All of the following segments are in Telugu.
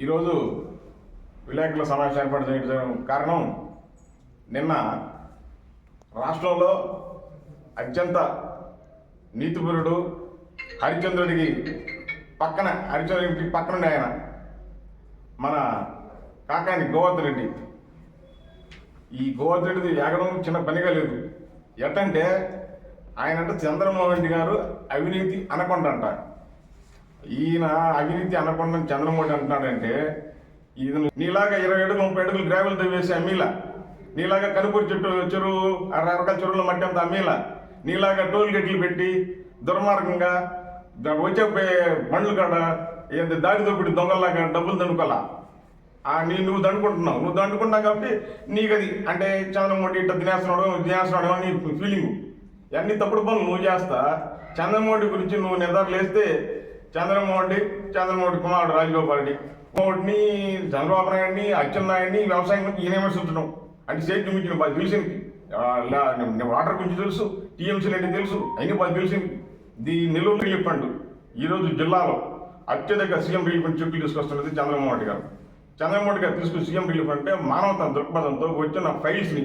ఈరోజు విలేకరుల సమావేశం ఏర్పాటు చేయడం కారణం నిన్న రాష్ట్రంలో అత్యంత నీతిపరుడు హరిచంద్రుడికి పక్కన హరిచంద్రుడికి పక్కన ఉండే ఆయన మన కాకాని గోవర్ధన్ రెడ్డి ఈ గోవర్ధన్ రెడ్డిది ఎగడం చిన్న పనిగా లేదు. ఎట్టంటే ఆయన అంటే చంద్రమోహన్ రెడ్డి గారు అవినీతి అనకుండా అంట ఈయన అవినీతి అనకుండా చంద్రమోహన్ అంటున్నాడంటే ఇది నీలాగా ఇరవై అడుగులు ముప్పై అడుగులు గ్రావెల్ తవ్వేసి అమ్మీలా నీలాగా కనుపూరు చెట్టు చెరువు అరవై చెరువుల మట్టి అంతా అమ్మీలా నీలాగా టోల్ గేట్లు పెట్టి దుర్మార్గంగా వచ్చే బండ్లు కాడ ఏంది దారి దొబ్బిడి దొంగల్లాగా డబ్బులు దండుకోవాలా? ఆ నీ నువ్వు దండుకుంటున్నావు. నువ్వు దండుకుంటున్నావు కాబట్టి నీకు అది అంటే చంద్రమోహన్ ఇట్లా తినేస్తున్నాడు తినేస్తున్నాడు అని నీ ఫీలింగ్ అన్ని తప్పుడు పనులు నువ్వు చేస్తా చంద్రమోహన్ గురించి నువ్వు నిద్ర లేస్తే చంద్రమోహన్ చంద్రమోహన్ కుమారుడు రాజగోపాల్ రెడ్డి. మోహన్ని చంద్రబాబు నాయుడిని అచ్చెన్నాయుడిని వ్యవసాయం గురించి ఈయన విమర్శించడం అంటే స్టేట్ చూపించిన పది తెలిసింది వాటర్ గురించి తెలుసు టీఎంసీ అంటే తెలుసు అయినా పది తెలిసింది ది నెల్లూరు రిలీఫ్ ఈరోజు జిల్లాలో అత్యధిక సీఎం రిలీఫ్ అని చెప్పులు తీసుకొస్తున్నది చంద్రబాబు రెడ్డి గారు. చంద్రమోహన్ రెడ్డి గారు తీసుకుని సీఎం రిలీఫ్ అంటే మానవత దృక్పథంతో వచ్చిన ఫైల్స్ని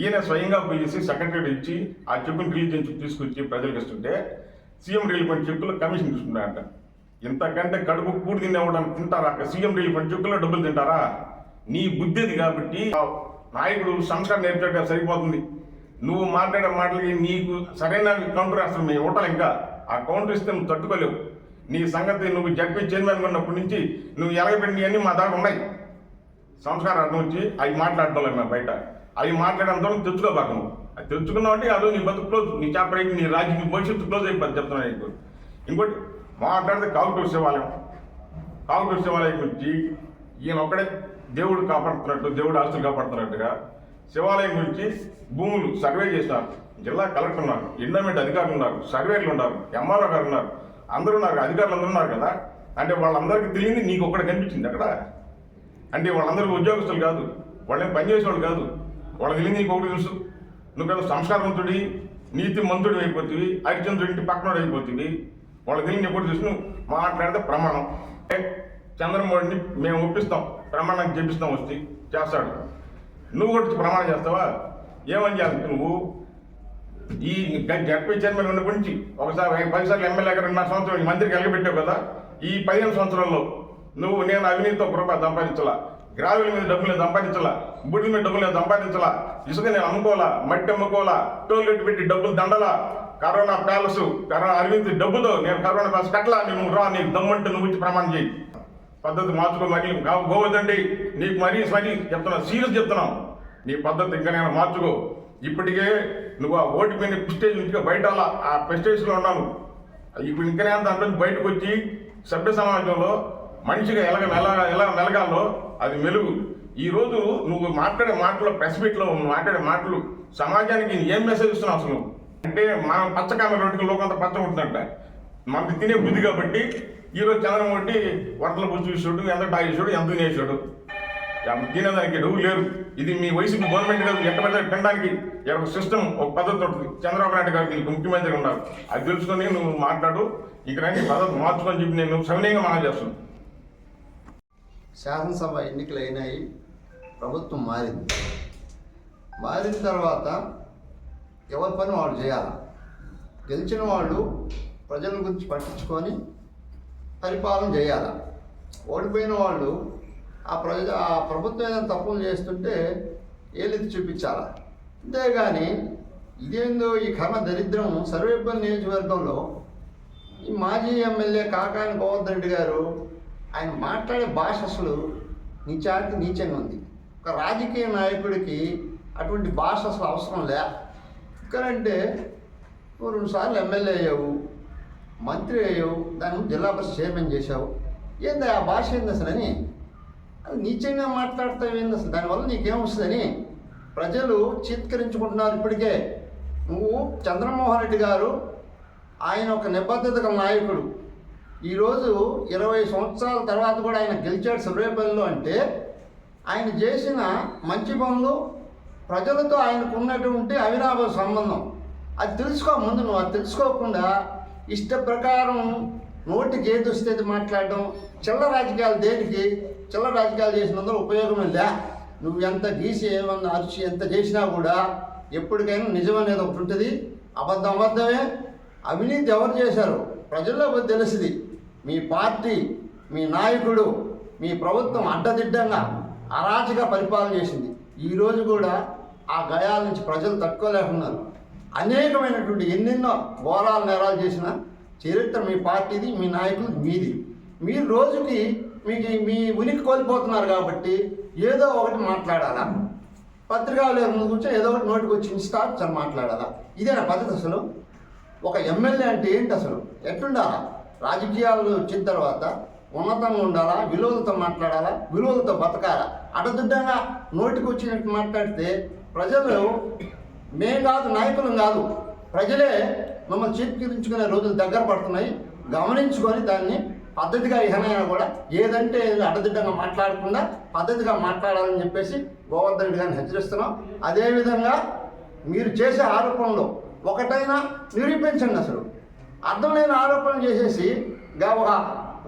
ఈయన స్వయంగా పోయేసి సెక్రటరీ ఇచ్చి ఆ చెక్కుని రిలీజ్ చేసి తీసుకొచ్చి ప్రజలకు ఇస్తుంటే సీఎం రిలీఫ్ ఫండ్ చెక్కులో కమిషన్ తీసుకున్నారంట. ఇంతకంటే కడుపు కూడి తినేవడానికి తింటారా? సీఎం రిలీఫ్ ఫండ్ చెక్కులో డబ్బులు తింటారా? నీ బుద్ధిది కాబట్టి నాయకుడు సంస్కారం నేర్పేట సరిపోతుంది. నువ్వు మాట్లాడే మాటలకి నీకు సరైన కౌంటర్ వేస్తాను మేము ఇవ్వటం ఇంకా. ఆ కౌంటర్ ఇస్తే నువ్వు తట్టుకోలేవు. నీ సంగతి నువ్వు జడ్పీ చైర్మన్ ఉన్నప్పటి నుంచి నువ్వు ఎలగబెట్టినవన్నీ మా దాకా ఉన్నాయి. సంస్కారం అర్థం వచ్చి అవి మాట్లాడటం లేదు మేము బయట. అవి మాట్లాడడంతో తెచ్చుకోబాక నువ్వు. అది తెచ్చుకున్నావు అంటే అదో నీ బతుకు క్లోజ్ నీ చాప్టర్ నీ రాజకీయ భవిష్యత్తు క్లోజ్ అయిపోతుంది చెప్తున్నాను ఇంకోటి ఇంకోటి మాట్లాడితే కావుటూరు శివాలయం కావుటూరు శివాలయం గురించి ఈయన ఒక్కడే దేవుడు కాపాడుతున్నట్టు దేవుడు ఆస్తులు కాపాడుతున్నట్టుగా శివాలయం గురించి భూములు సర్వే చేసినారు. జిల్లా కలెక్టర్ ఉన్నారు ఎండోమెంట్ అధికారులు ఉన్నారు సర్వేలు ఉన్నారు ఎంఆర్ఓ గారు ఉన్నారు. అందరూ ఉన్నారు అధికారులు అందరూ ఉన్నారు కదా. అంటే వాళ్ళందరికీ తెలియంది నీకు ఒక్కడ కనిపించింది అక్కడ? అంటే వాళ్ళందరూ ఉద్యోగస్తులు కాదు వాళ్ళేం పనిచేసేవాళ్ళు కాదు. వాళ్ళకి తెలియదు నీకు ఒకటి తెలుసు. నువ్వు సంస్కారవంతుడి నీతి మంతుడు అయిపోతుంది హరిచంద్రుడి ఇంటి పక్కన అయిపోతుంది వాళ్ళ తెలియని ఎప్పుడు చూసి నువ్వు మాట్లాడితే ప్రమాణం. ఏ, చంద్రమోహన్ని మేము ఒప్పిస్తాం ప్రమాణం చేపిస్తాం వచ్చి చేస్తాడు. నువ్వు కూడా ప్రమాణం చేస్తావా? ఏమని చేస్తావు నువ్వు? ఈ జడ్పీ చైర్మన్ ఉన్న గురించి ఒకసారి పదిసార్లు ఎమ్మెల్యే రెండున్నర సంవత్సరం ఈ మంత్రికి ఎలగబెట్టావు కదా? ఈ పదిహేను సంవత్సరాల్లో నువ్వు నేను అవినీతితో కృప రూపాయి సంపాదించాలా? గ్రావెల మీద డబ్బులు సంపాదించాలా? బుడ్డి మీద డబ్బులు సంపాదించాలా? ఇసుక నేను అమ్ముకోవాలా? మట్టి అమ్ముకోవాలా? టోల్గేట్ పెట్టి డబ్బులు దండలా? కరోనా ప్యాలెస్ కరోనా అవినీతి డబ్బుతో నేను కరోనా ప్యాలెస్ కట్టలా? నువ్వు రా నీకు దమ్మంటే నువ్వు ఇచ్చి ప్రమాణం చేయి. పద్ధతి మార్చుకో మరి గోవద్దండి నీకు మరీ మరీ చెప్తున్నా సీరియస్ చెప్తున్నాం. నీ పద్ధతి ఇంకా నేను మార్చుకో. ఇప్పటికే నువ్వు ఆ ఓటు మీద ప్రెస్టేజ్ నుంచి బయట ఆ ప్రెస్టేజ్లో ఉన్నాను ఇప్పుడు ఇంకా నేను దాంట్లో బయటకు వచ్చి సభ్య సమాజంలో మనిషిగా ఎలాగ మెల ఎలా మెలగాలో అది మెలుగు. ఈ రోజు నువ్వు మాట్లాడే మాటలు ప్రెస్ మీట్లో మాట్లాడే మాటలు సమాజానికి ఏం మెసేజ్ ఇస్తున్నావు అసలు? అంటే మనం పచ్చకామె రోడ్డుకి లోకంతా పచ్చ ఉంటుందంట మనకి తినే బుద్ధి కాబట్టి ఈరోజు చంద్రమోహన్ వరదల బుద్ధి చూసాడు ఎంత తాగేసాడు ఎంత తినేసాడు తినేదానికి డబ్బు లేరు. ఇది మీ వయసుకు గవర్నమెంట్ కాదు ఎక్కడ పడితే తినడానికి. ఒక సిస్టమ్ ఒక పద్ధతి ఉంటుంది. చంద్రబాబు నాయుడు గారు దీనికి ముఖ్యమంత్రి ఉన్నారు. అది తెలుసుకొని నువ్వు మాట్లాడు. ఇక్కడ పద్ధతి మార్చుకొని చెప్పి నేను సవినయంగా మనం చేస్తున్నాను. శాసనసభ ఎన్నికలు అయినాయి ప్రభుత్వం మారింది. మారిన తర్వాత ఎవరి పని వాళ్ళు చేయాలి? గెలిచిన వాళ్ళు ప్రజల గురించి పట్టించుకొని పరిపాలన చేయాలి? ఓడిపోయిన వాళ్ళు ఆ ప్రజ ఆ ప్రభుత్వం ఏదైనా తప్పులు చేస్తుంటే ఏలెత్తి చూపించాలి? అంతేగాని ఇదేందో ఈ కర్మ దరిద్రం సర్వేపల్లి నియోజకవర్గంలో ఈ మాజీ ఎమ్మెల్యే కాకాని గోవర్ధన్ రెడ్డి గారు ఆయన మాట్లాడే భాష అసలు నీచానికి నీచంగా ఉంది. ఒక రాజకీయ నాయకుడికి అటువంటి భాష అసలు అవసరం లే. ఎందుకంటే నువ్వు రెండుసార్లు ఎమ్మెల్యే అయ్యావు మంత్రి అయ్యావు దాన్ని జిల్లా పరిషత్ చైర్మన్ చేశావు. ఏంది ఆ భాష ఏంది అసలు అని? అది నీచంగా మాట్లాడతావు ఏంది అసలు? దానివల్ల నీకేమొస్తుందని ప్రజలు చిత్కరించుకుంటున్నారు ఇప్పటికే. నువ్వు చంద్రమోహన్ రెడ్డి గారు ఆయన ఒక నిబద్ధత గల నాయకుడు. ఈరోజు ఇరవై సంవత్సరాల తర్వాత కూడా ఆయన గెలిచాడు సురేపల్లిలో అంటే ఆయన చేసిన మంచి పనులు ప్రజలతో ఆయనకు ఉన్నటువంటి అవినాభ సంబంధం. అది తెలుసుకో ముందు నువ్వు అది తెలుసుకోకుండా ఇష్ట ప్రకారం నోటికి ఏది వస్తే మాట్లాడడం చిల్ల రాజకీయాలు దేనికి? చిల్లర రాజకీయాలు చేసినందుకు ఉపయోగమే లే నువ్వు ఎంత గీసి ఏమన్నా అరిచి ఎంత చేసినా కూడా ఎప్పటికైనా నిజం అనేది ఒకటి ఉంటుంది. అబద్ధం అబద్ధమే. అవినీతి ఎవరు చేశారు? ప్రజల్లో పోయి మీ పార్టీ మీ నాయకుడు మీ ప్రభుత్వం అడ్డదిడ్డంగా అరాచక పరిపాలన చేసింది. ఈరోజు కూడా ఆ గయాల నుంచి ప్రజలు తట్టుకోలేకున్నారు. అనేకమైనటువంటి ఎన్నెన్నో ఘోరాలు నేరాలు చేసిన చరిత్ర మీ పార్టీది మీ నాయకులు మీది. మీరు రోజుకి మీకు మీ ఉనికి కోల్పోతున్నారు కాబట్టి ఏదో ఒకటి మాట్లాడాలా? పత్రికాలు ముందు కూర్చొని ఏదో ఒకటి నోటికి వచ్చి ఇన్స్టా మాట్లాడాలా మాట్లాడాలా? ఇదేనా పద్ధతి అసలు? ఒక ఎమ్మెల్యే అంటే ఏంటి అసలు? ఎట్లుండాలా? రాజకీయాలు వచ్చిన తర్వాత ఉన్నతంగా ఉండాలా విలువలతో మాట్లాడాలా విలువలతో బతకాలా? అడదిడ్డంగా నోటికి వచ్చినట్టు మాట్లాడితే ప్రజలు మేం కాదు నాయకులం కాదు. ప్రజలే మమ్మల్ని చీత్కరించుకునే రోజులు దగ్గర పడుతున్నాయి. గమనించుకొని దాన్ని పద్ధతిగా ఇహనైనా కూడా ఏదంటే ఏది అడ్డదిడ్డంగా మాట్లాడకుండా పద్ధతిగా మాట్లాడాలని చెప్పేసి గోవర్ధన్ రెడ్డి గారిని హెచ్చరిస్తున్నాం. అదేవిధంగా మీరు చేసే ఆరోపణలు ఒకటైనా నిరూపించండి అసలు. అర్థం లేని ఆరోపణలు చేసేసి గా ఒక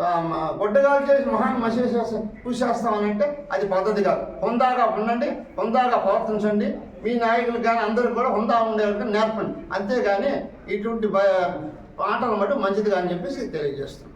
మ- గొడ్డగాలు చేసి మొహాన్ని మసేసేసి పూసేస్తామని అంటే అది పద్ధతి కాదు. హుందాగా ఉండండి హుందాగా ప్రవర్తించండి. మీ నాయకులు కానీ అందరూ కూడా హుందా ఉండేవాళ్ళకి నేర్పండి. అంతేగాని ఇటువంటి ఆటలు మటు మంచిది కానీ చెప్పేసి తెలియజేస్తున్నాం.